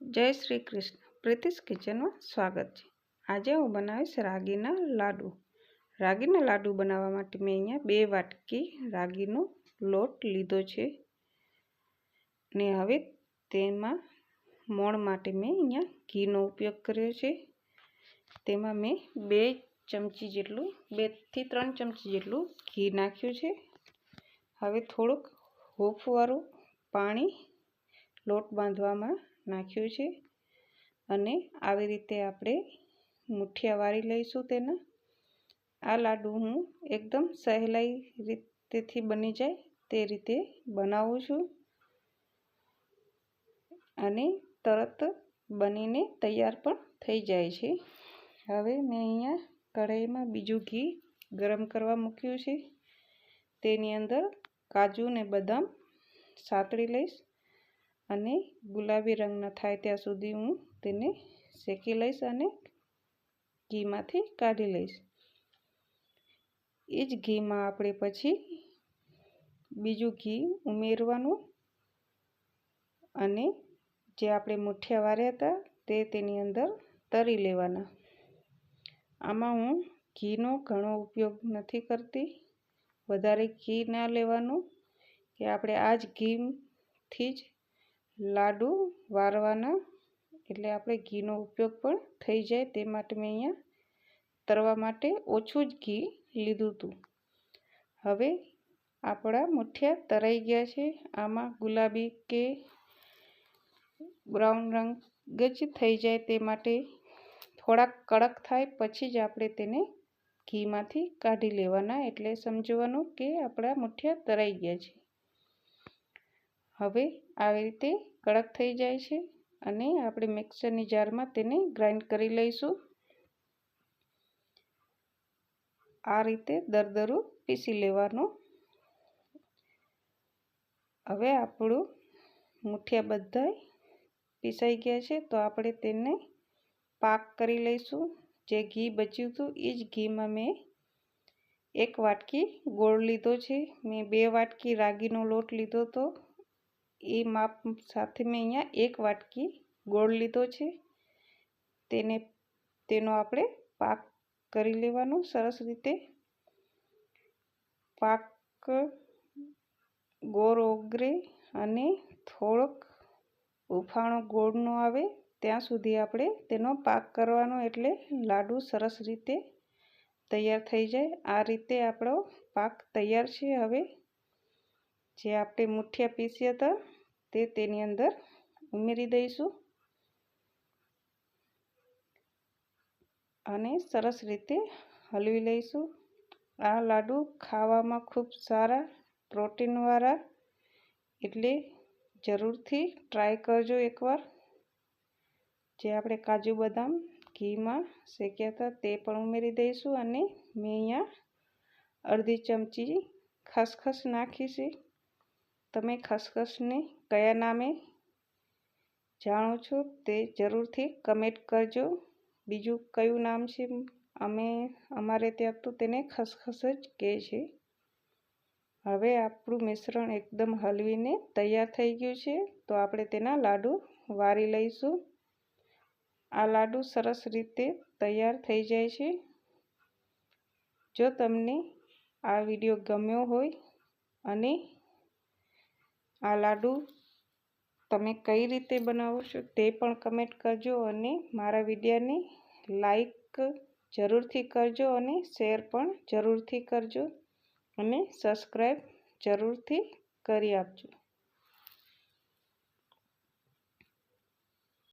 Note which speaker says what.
Speaker 1: જય શ્રી કૃષ્ણ. પ્રીતિશ કિચનમાં સ્વાગત છે. આજે હું બનાવીશ રાગીના લાડુ. રાગીના લાડુ બનાવવા માટે મેં અહીંયા બે વાટકી રાગીનો લોટ લીધો છે ને હવે તેમાં મોણ માટે મેં અહીંયા ઘીનો ઉપયોગ કર્યો છે. તેમાં મેં બે ચમચી જેટલું બેથી ત્રણ ચમચી જેટલું ઘી નાખ્યું છે. હવે થોડુંક હોફવાળું પાણી લોટ બાંધવામાં નાખ્યું છે. અને આવી રીતે આપણે મુઠિયા વાળી લઈશું તેના. આ લાડુ હું એકદમ સહેલાઈ રીતેથી બની જાય તે રીતે બનાવું છું. અને તરત બનીને તૈયાર પણ થઈ જાય છે. હવે મેં અહીંયા કઢાઈમાં બીજું ઘી ગરમ કરવા મૂક્યું છે. તેની અંદર કાજુ ને બદામ સાતળી લઈશ. અને ગુલાબી રંગના થાય ત્યાં સુધી હું તેને શેકી લઈશ અને ઘીમાંથી કાઢી લઈશ. એ જ ઘીમાં આપણે પછી બીજું ઘી ઉમેરવાનું અને જે આપણે મુઠિયા વાર્યા હતા તે તેની અંદર તરી લેવાના. આમાં હું ઘીનો ઘણો ઉપયોગ નથી કરતી. વધારે ઘી ના લેવાનું કે આપણે આ જ ઘીથી જ લાડુ વારવાના, એટલે આપણે ઘીનો ઉપયોગ પણ થઈ જાય તે માટે મેં અહીંયા તરવા માટે ઓછું જ ઘી લીધું હતું. હવે આપણા મુઠિયા તરાઈ ગયા છે. આમાં ગુલાબી કે બ્રાઉન રંગ જ થઈ જાય તે માટે થોડાક કડક થાય, પછી જ આપણે તેને ઘીમાંથી કાઢી લેવાના. એટલે સમજવાનું કે આપણા મુઠિયા તરાઈ ગયા છે. હવે આવી રીતે કડક થઈ જાય છે અને આપણે મિક્સરની જારમાં તેને ગ્રાઇન્ડ કરી લઈશું. આ રીતે દરદરું પીસી લેવાનું. હવે આપણું મુઠિયા બધા પીસાઈ ગયા છે તો આપણે તેને પાક કરી લઈશું. જે ઘી બચ્યું હતું એ જ ઘીમાં મેં એક વાટકી ગોળ લીધો છે. મેં બે વાટકી રાગીનો લોટ લીધો હતો. એ માપ સાથે મેં અહીંયા એક વાટકી ગોળ લીધો છે. તેને, તેનો આપણે પાક કરી લેવાનો, સરસ રીતે. પાક ગોળ ઓગરે અને થોડોક ઉફાણો ગોળનો આવે ત્યાં સુધી આપણે તેનો પાક કરવાનો એટલે લાડુ સરસ રીતે તૈયાર થઈ જાય. આ રીતે આપણો પાક તૈયાર છે. હવે જે આપણે મુઠિયા પીસ્યા હતા, તે તેની અંદર ઉમેરી દઈશું. અને સરસ રીતે હલવી લઈશું. આ લાડુ ખાવામાં ખૂબ સારા પ્રોટીનવાળા, એટલે જરૂરથી ટ્રાય કરજો એકવાર. જે આપણે કાજુ બદામ ઘીમાં શેક્યા હતા, તે પણ ઉમેરી દઈશું. અને મેં અહીંયા અડધી ચમચી ખસખસ નાખી તમે ખસખસને કયા નામે જાણો છો તે જરૂરથી કમેન્ટ કરજો. બીજું કયું નામ છે? અમે, અમારે ત્યાં તો તેને ખસખસ જ કહે છે. હવે આપણું મિશ્રણ એકદમ હલવીને તૈયાર થઈ ગયું છે, તો આપણે તેના લાડુ વારી લઈશું. આ લાડુ સરસ રીતે તૈયાર થઈ જાય છે. જો તમને આ વીડિયો ગમ્યો હોય અને આ લાડુ તમે કઈ રીતે બનાવો છો તે પણ કમેન્ટ કરજો અને મારા વિડીયાને લાઈક જરૂરથી કરજો અને શેર પણ જરૂરથી કરજો અને સબસ્ક્રાઈબ જરૂરથી કરી આપજો.